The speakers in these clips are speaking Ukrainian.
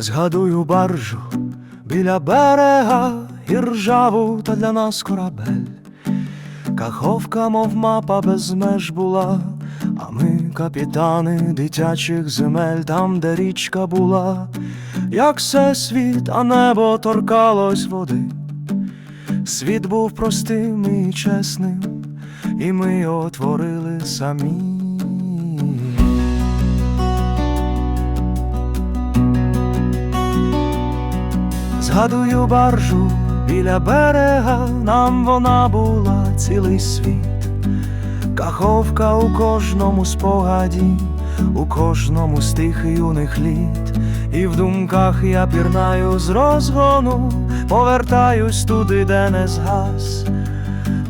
Згадую баржу біля берега і ржаву та для нас корабель. Каховка, мов мапа без меж була, а ми капітани дитячих земель, там, де річка була, як все світ, а небо торкалось води. Світ був простим і чесним, і ми його творили самі. Згадую баржу біля берега, нам вона була цілий світ. Каховка у кожному спогаді, у кожному з тих юних літ, і в думках я пірнаю з розгону, повертаюсь туди, де не згас.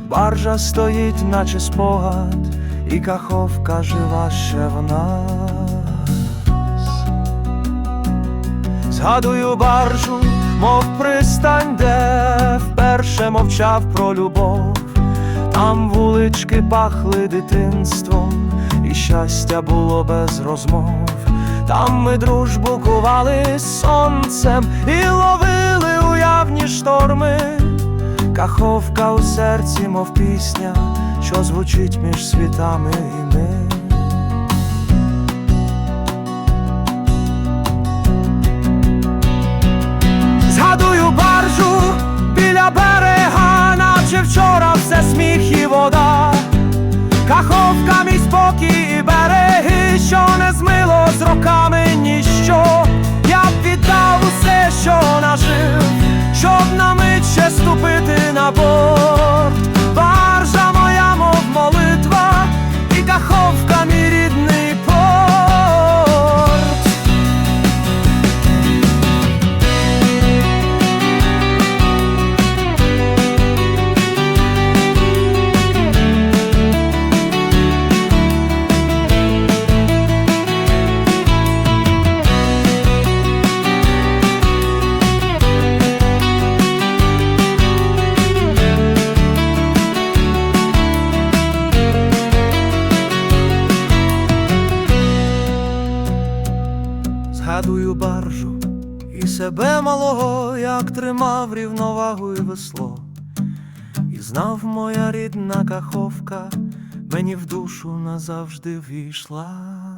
Баржа стоїть, наче спогад, і каховка жива ще в нас. Згадую баржу, мов пристань, де вперше мовчав про любов. Там вулички пахли дитинством, і щастя було без розмов. Там ми дружбу кували сонцем і ловили уявні шторми. Каховка у серці, мов пісня, що звучить між світами і ми. Вода. Каховка, мій спокій і береги, що не змило з роками ніщо. Я б віддав усе, що нажив, щоб на мить ще ступити на борт. Згадую баржу і себе малого, як тримав рівновагу і весло. І знав моя рідна каховка, мені в душу назавжди війшла.